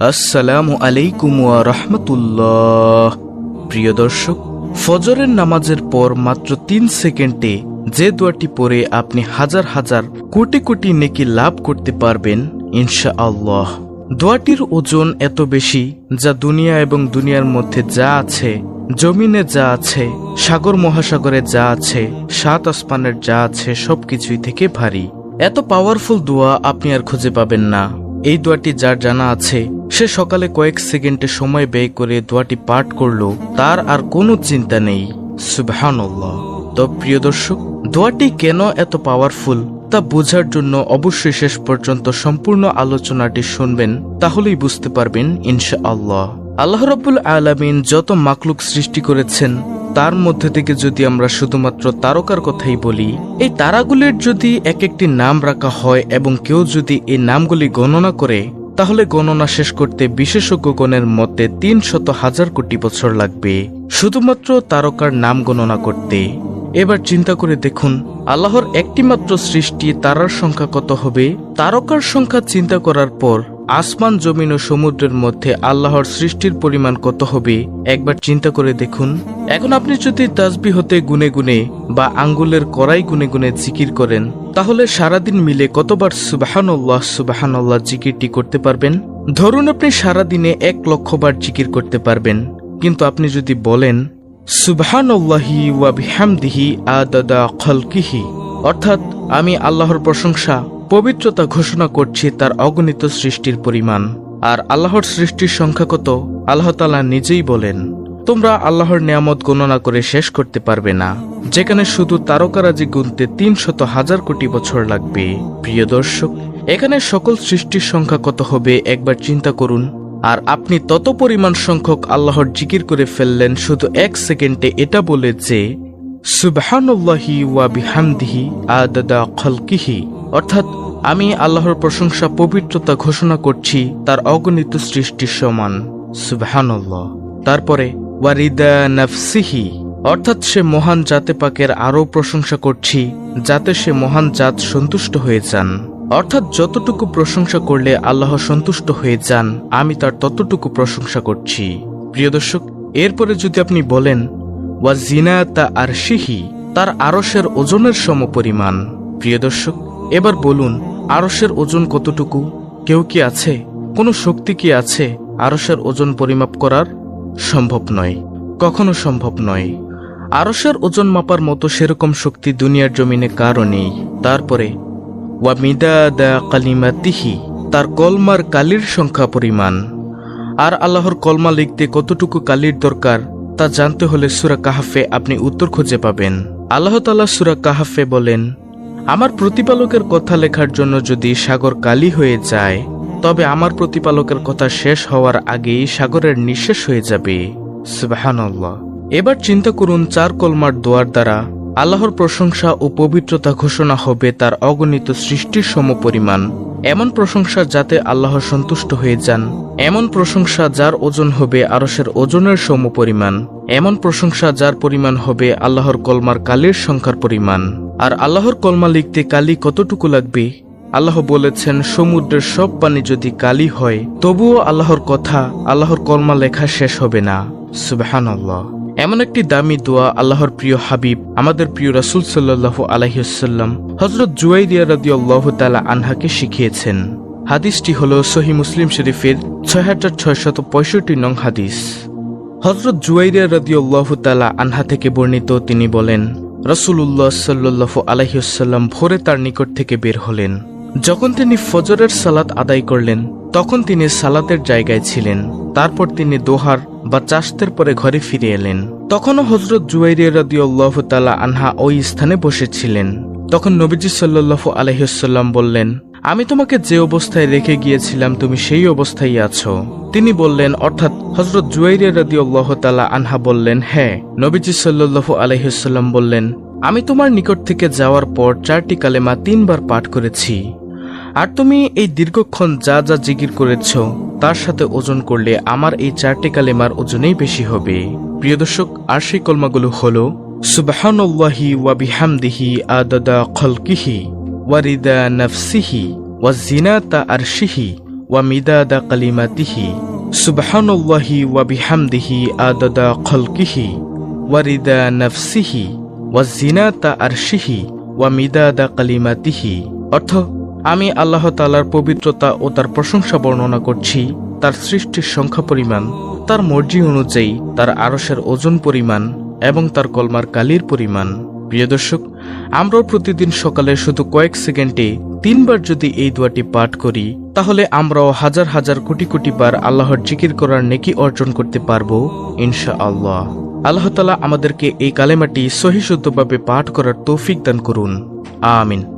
আসসালামু আলাইকুম ওয়া রাহমাতুল্লাহ। প্রিয় দর্শক, ফজরের নামাজের পর মাত্র তিন সেকেন্ডে যে দোয়াটি পড়ে আপনি হাজার হাজার কোটি কোটি নেকি লাভ করতে পারবেন ইনশা আল্লাহ দোয়াটির ওজন এত বেশি যা দুনিয়া এবং দুনিয়ার মধ্যে যা আছে, জমিনে যা আছে, সাগর মহাসাগরে যা আছে, সাত আসমানের যা আছে, সবকিছুই থেকে ভারী। এত পাওয়ারফুল দোয়া আপনি আর খুঁজে পাবেন না। এই দোয়াটি যার জানা আছে, সে সকালে কয়েক সেকেন্ডে সময় ব্যয় করে দোয়াটি পাঠ করল, তার আর কোনো চিন্তা নেই। সুবহানাল্লাহ। তো প্রিয় দর্শক, দোয়াটি কেন এত পাওয়ারফুল তা বোঝার জন্য অবশ্যই শেষ পর্যন্ত সম্পূর্ণ আলোচনাটি শুনবেন, তাহলেই বুঝতে পারবেন ইনশা আল্লাহ আল্লাহ রব্বুল আলামিন যত মাকলুক সৃষ্টি করেছেন তার মধ্যে থেকে যদি আমরা শুধুমাত্র তারকার কথাই বলি, এই তারাগুলির যদি এক একটি নাম রাখা হয় এবং কেউ যদি এই নামগুলি গণনা করে, তাহলে গণনা শেষ করতে বিশেষজ্ঞগণের মতে তিন শত হাজার কোটি বছর লাগবে। শুধুমাত্র তারকার নাম গণনা করতে। এবার চিন্তা করে দেখুন, আল্লাহর একটিমাত্র সৃষ্টি তারার সংখ্যা কত হবে? তারকার সংখ্যা চিন্তা করার পর আসমান, জমিন ও সমুদ্রের মধ্যে আল্লাহর সৃষ্টির পরিমাণ কত হবে? একবার চিন্তা করে দেখুন। এখন আপনি যদি তাসবি হতে গুনে গুনে বা আঙ্গুলের কড়াই গুনে গুনে জিকির করেন, তাহলে সারাদিন মিলে কতবার সুবাহান্লাহ সুবাহান্লাহ জিকিরটি করতে পারবেন? ধরুন আপনি সারাদিনে এক লক্ষবার জিকির করতে পারবেন। কিন্তু আপনি যদি বলেন, সুবহানাল্লাহি ওয়া বিহামদিহি আদাদা খলকিহি, অর্থাৎ, আমি আল্লাহর প্রশংসা পবিত্রতা ঘোষণা করছি তার অগণিত সৃষ্টির পরিমাণ। আর আল্লাহর সৃষ্টির সংখ্যা কত? আল্লাহ তালা নিজেই বলেন, তোমরা আল্লাহর নিয়ামত গণনা করে শেষ করতে পারবে না। যেখানে শুধু তারকারাজি গুনতে তিন শত হাজার কোটি বছর লাগবে। প্রিয় দর্শক, এখানে সকল সৃষ্টির সংখ্যা কত হবে একবার চিন্তা করুন। আর আপনি তত পরিমাণ সংখ্যক আল্লাহর জিকির করে ফেললেন শুধু এক সেকেন্ডে এটা বলে যে, সুবহানাল্লাহি ওয়া বিহামদিহি আদাদা খলকিহি। অর্থাৎ আমি আল্লাহর প্রশংসা পবিত্রতা ঘোষণা করছি, তার অগণিত সৃষ্টির সমান। সুবহানাল্লাহ। তারপরে, ওয়ারিদা নাফসিহি, অর্থাৎ সে মহান জাতে পাকের আরও প্রশংসা করছি, যাতে সে মহান জাত সন্তুষ্ট হয়ে যান। অর্থাৎ যতটুকু প্রশংসা করলে আল্লাহ সন্তুষ্ট হয়ে যান, আমি তার ততটুকু প্রশংসা করছি। প্রিয় দর্শক, এরপরে যদি আপনি বলেন ওয়া জিনা তা আর সিহি তার আরসের ওজনের সমপরিমাণ। প্রিয় দর্শক এবার বলুন আরসের ওজন কতটুকু? কেউ কি আছে? কোনো শক্তি কি আছে? আরসের ওজন পরিমাপ করার? সম্ভব নয়। কখনো সম্ভব নয়। আরসের ওজন মাপার মতো সেরকম শক্তি দুনিয়ার জমিনে কারও নেই। তারপরে, ওয়া মিদাদা কালিমাতিহি তার কলমার কালির সংখ্যা পরিমাণ। আর আল্লাহর কলমা লিখতে কতটুকু কালির দরকার, তা জানতে হলে সুরা কাহাফে আপনি উত্তর খুঁজে পাবেন। আল্লাহ তালা সুরা কাহাফে বলেন আমার প্রতিপালকের কথা লেখার জন্য যদি সাগর কালি হয়ে যায়, তবে আমার প্রতিপালকের কথা শেষ হওয়ার আগেই সাগরের নিঃশেষ হয়ে যাবে। এবার চিন্তা করুন, চার কলমার দোয়ার দ্বারা আল্লাহর প্রশংসা ও পবিত্রতা ঘোষণা হবে তার অগণিত সৃষ্টির সমপরিমাণ। এমন প্রশংসা যাতে আল্লাহ সন্তুষ্ট হয়ে যান। এমন প্রশংসা যার ওজন হবে আরসের ওজনের সম পরিমাণ। এমন প্রশংসা যার পরিমাণ হবে আল্লাহর কলমার কালির সংখ্যার পরিমাণ। আর আল্লাহর কলমা লিখতে কালি কতটুকু লাগবে? আল্লাহ বলেছেন, সমুদ্রের সব পানি যদি কালি হয়, তবুও আল্লাহর কথা, আল্লাহর কলমা লেখা শেষ হবে না। সুবাহান এমন একটি দামি দোয়া আল্লাহর প্রিয় হাবিব, আমাদের প্রিয় রাসুল সাল্লাহ আলহিউসাল্লাম হজরত জুয়াইদিয়া রাদি আল্লাহ তালা আনহাকে শিখিয়েছেন। হাদিসটি হল সহি মুসলিম শরীফের ছয় হাজার ছয়শত পঁয়ষট্টি নং হাদিস। হজরত জুয়াইরিয়া রাদি আল্লাহ তালা আনহা থেকে বর্ণিত তিনি বলেন রসুল্লাহ সাল্লাহ আলহিউসাল্লাম ভোরে তার নিকট থেকে বের হলেন। যখন তিনি ফজরের সালাত আদায় করলেন, তখন তিনি সালাতের জায়গায় ছিলেন। তারপর তিনি দোহার বা চাষতের পরে ঘরে ফিরে এলেন। তখনও হজরত জুয়াইরিয়া রাদিউল্লাহ তালা আনহা ওই স্থানে বসেছিলেন। তখন নবীজি সাল্লাহ আলহিসাল্লাম বললেন, আমি তোমাকে যে অবস্থায় রেখে গিয়েছিলাম, তুমি সেই অবস্থায় আছো। তিনি বললেন, অর্থাৎ হজরত জুয়াইরিয়া রাদিউল্লাহ তালা আনহা বললেন হ্যাঁ। নবীজি সাল্লাহ আলহিসাল্লাম বললেন, আমি তোমার নিকট থেকে যাওয়ার পর চারটি কালেমা তিনবার পাঠ করেছি। আর তুমি এই দীর্ঘক্ষণ যা যা জিকির করেছ তার সাথে ওজন করলে আমার এই চারটি কালেমার ওজনেই বেশি হবে। প্রিয় দর্শক, আর সেই কলমাগুলো হল সুবাহান্লাহি ওয়া বিহামদিহি আদাদা খলকিহি ওয়ারিদা নফসিহি ওয়া জিনাতা আরশিহি ওয়া মিদাদা কালিমাতিহি। সুবহানাল্লাহি ওয়া বিহামদিহি আদাদা খলকিহি ওয়া রিদা নাফসিহি ওয়া জিনাতা আরশিহি ওয়া মিদাদা কালিমাতিহি। অর্থ আমি আল্লাহ তাআলার পবিত্রতা ও তার প্রশংসা বর্ণনা করছি, তার সৃষ্টির সংখ্যা পরিমাণ, তার মর্জি অনুযায়ী তার আরসের ওজন পরিমাণ এবং তার কলমার কালির পরিমাণ। প্রিয় দর্শক, আমরাও প্রতিদিন সকালে শুধু কয়েক সেকেন্ডে তিনবার যদি এই দোয়াটি পাঠ করি, তাহলে আমরাও হাজার হাজার কোটি কোটি বার আল্লাহর জিকির করার নেকি অর্জন করতে পারব ইনশা আল্লাহ আল্লাহ তালা আমাদেরকে এই কালেমাটি সহিশুদ্ধভাবে পাঠ করার তৌফিক দান করুন। আমিন।